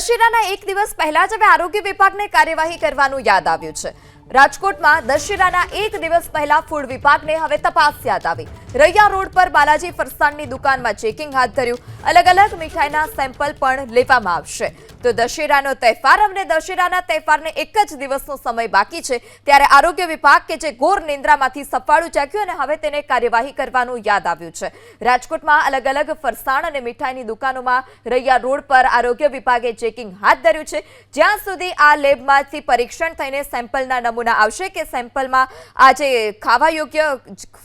દશેરાના એક દિવસ પહેલા જ હવે આરોગ્ય વિભાગને કાર્યવાહી કરવાનું યાદ આવ્યું છે. રાજકોટમાં દશેરાના એક દિવસ પહેલા ફૂડ વિભાગને હવે તપાસ યાદ આવી. રૈયા રોડ પર બાલાજી ફરસાણની દુકાનમાં ચેકિંગ હાથ ધર્યું. અલગ અલગ મીઠાઈના સેમ્પલ પણ લેવામાં આવશે. તો દશેરાનો તહેવાર અને દશેરાના તહેવારને એક જ દિવસનો સમય બાકી છે. ત્યારે આરોગ્ય વિભાગ કે જે ઘોર નિંદ્રામાંથી સફાળું ચાક્યું અને હવે તેને કાર્યવાહી કરવાનું યાદ આવ્યું છે. રાજકોટમાં અલગ અલગ ફરસાણ અને મીઠાઈની દુકાનોમાં રૈયા રોડ પર આરોગ્ય વિભાગે ચેકિંગ હાથ ધર્યું છે. જ્યાં સુધી આ લેબમાંથી પરીક્ષણ થઈને સેમ્પલના નમૂના આવશે કે સેમ્પલમાં આ જે ખાવા યોગ્ય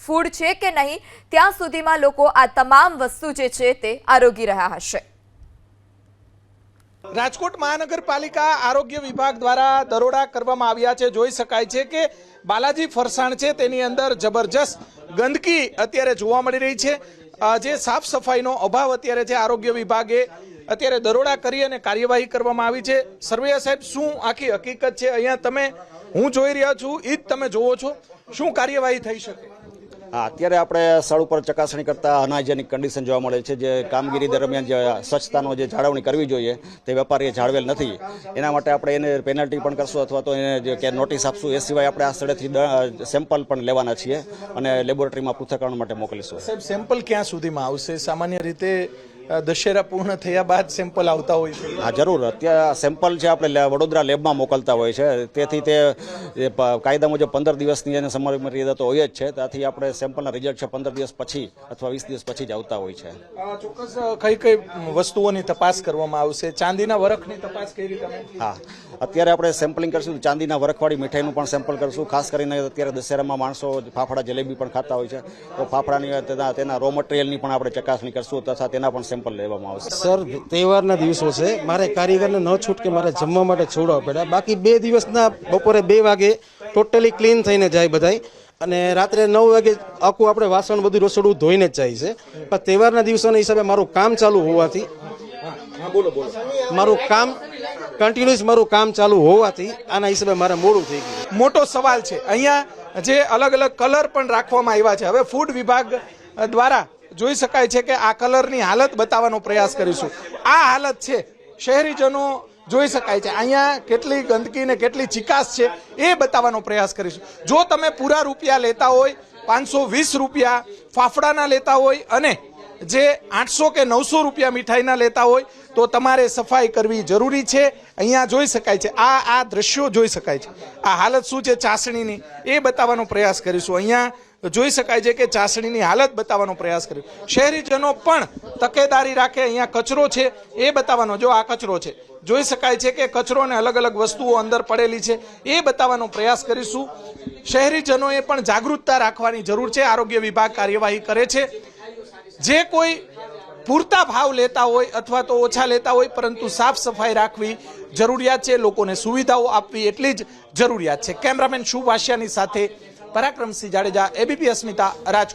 ફૂડ છે કે નહીં ત્યાં સુધીમાં લોકો આ તમામ વસ્તુ જે છે તે આરોગી રહ્યા હશે. રાજકોટ મહાનગરપાલિકા આરોગ્ય વિભાગ દ્વારા દરોડા કરવામાં આવ્યા છે. જોઈ શકાય છે કે બાલાજી ફરસાણ છે તેની અંદર જબરજસ્ત ગંદકી અત્યારે જોવા મળી રહી છે. જે સાફ સફાઈનો અભાવ અત્યારે છે આરોગ્ય વિભાગે અત્યારે દરોડા કરી અને કાર્યવાહી કરવામાં આવી છે. સર્વેયા સાહેબ, શું આખી હકીકત છે? અહીંયા તમે, હું જોઈ રહ્યા છું એ જ તમે જોવો છો. શું કાર્યવાહી થઈ શકે? હા, અત્યારે આપણે સ્થળ ઉપર ચકાસણી કરતા અનહાઇજેનિક કન્ડિશન જોવા મળે છે. જે કામગીરી દરમિયાન જે સ્વચ્છતાનો જે જાળવણી કરવી જોઈએ, તે વેપારીએ જાળવેલ નથી. એના માટે આપણે એને પેનલ્ટી પણ કરશું અથવા તો એને કે નોટિસ આપશું. એ સિવાય આપણે આ સ્થળેથી સેમ્પલ પણ લેવાના છીએ અને લેબોરેટરીમાં પૃથ્થકરણ માટે મોકલીશું. સાહેબ સેમ્પલ ક્યાં સુધીમાં આવશે? સામાન્ય રીતે દશેરા પૂર્ણ થયા બાદ સેમ્પલ આવતા હોય છે. હા જરૂર. અત્યારે સેમ્પલ છે આપણે વડોદરા લેબમાં મોકલતા હોય છે તેથી તે કાયદા મુજબ પંદર દિવસની એને સમય મર્યાદા તો હોય જ છે ત્યાંથી આપણે સેમ્પલના રિઝલ્ટ છે પંદર દિવસ પછી અથવા વીસ દિવસ પછી જ આવતા હોય છે. ચોક્કસ કઈ કઈ વસ્તુઓની તપાસ કરવામાં આવશે? ચાંદીના વરખની તપાસ કઈ રીતે હા. અત્યારે આપણે સેમ્પલિંગ કરશું ચાંદીના વરખવાળી મીઠાઈનું પણ સેમ્પલ કરશું. ખાસ કરીને અત્યારે દશેરામાં માણસો ફાફડા જલેબી પણ ખાતા હોય છે. તો ફાફડાની તેના તેના રો મટીરિયલની પણ આપણે ચકાસણી કરશું તથા તેના પણ સેમ્પલ લેવામાં આવશે. સર તહેવારના દિવસો છે. મારે કારીગરને ન છૂટકે મારે જમવા માટે છોડવા પડ્યા બાકી બે દિવસના બપોરે બે વાગે ટોટલી ક્લીન થઈને જાય બધાય. અને રાત્રે નવ વાગે આખું આપણે વાસણ બધું રસોડું ધોઈને જ જાય છે. પણ તહેવારના દિવસોના હિસાબે મારું કામ ચાલુ હોવાથી મારું કામ કન્ટિન્યુઅસ મારું કામ ચાલુ હોવાથી આના હિસાબે મારે મોડું થઈ ગયું. મોટો સવાલ છે. અહીંયા જે અલગ અલગ કલર પણ રાખવામાં આવ્યા છે. હવે ફૂડ વિભાગ દ્વારા જોઈ શકાય છે કે આ કલરની હાલત બતાવવાનો પ્રયાસ કરીશું. આ હાલત છે. શહેરીજનો જોઈ શકાય છે. અહીંયા કેટલી ગંદકી ને કેટલી ચિકાસ છે એ બતાવવાનો પ્રયાસ કરીશું. જો તમે પૂરા રૂપિયા લેતા હોય, પાંચસો વીસ રૂપિયા ફાફડાના લેતા હોય અને જે આઠસો કે નવસો રૂપિયા મીઠાઈના લેતા હોય તો તમારે સફાઈ કરવી જરૂરી છે. અહીંયા જોઈ શકાય છે. આ આ દ્રશ્યો જોઈ શકાય છે. આ હાલત શું છે ચાસણીની? એ બતાવવાનો પ્રયાસ કરીશું. અહીંયા જોઈ શકાય છે કે ચાસણીની હાલત બતાવવાનો પ્રયાસ કર્યો. શહેરીજનો પણ તકેદારી રાખે, અહીંયા કચરો છે, એ બતાવવાનો. જો આ કચરો છે, જોઈ શકાય છે કે કચરો અને અલગ અલગ વસ્તુઓ અંદર પડેલી છે, એ બતાવવાનો પ્રયાસ કરીશું. શહેરીજનોએ પણ જાગૃતતા રાખવાની જરૂર છે. આરોગ્ય વિભાગ કાર્યવાહી કરે છે. જે કોઈ પૂરતા ભાવ લેતા હોય અથવા તો ઓછા લેતા હોય, પરંતુ સાફ સફાઈ રાખવી જરૂરિયાત છે, લોકોને સુવિધાઓ આપવી એટલી જ જરૂરિયાત છે. કેમેરામેન શુભ વાસિયાની સાથે પરાક્રમસિંહ જાડેજા, એબીપી અસ્મિતા, રાજકોટ.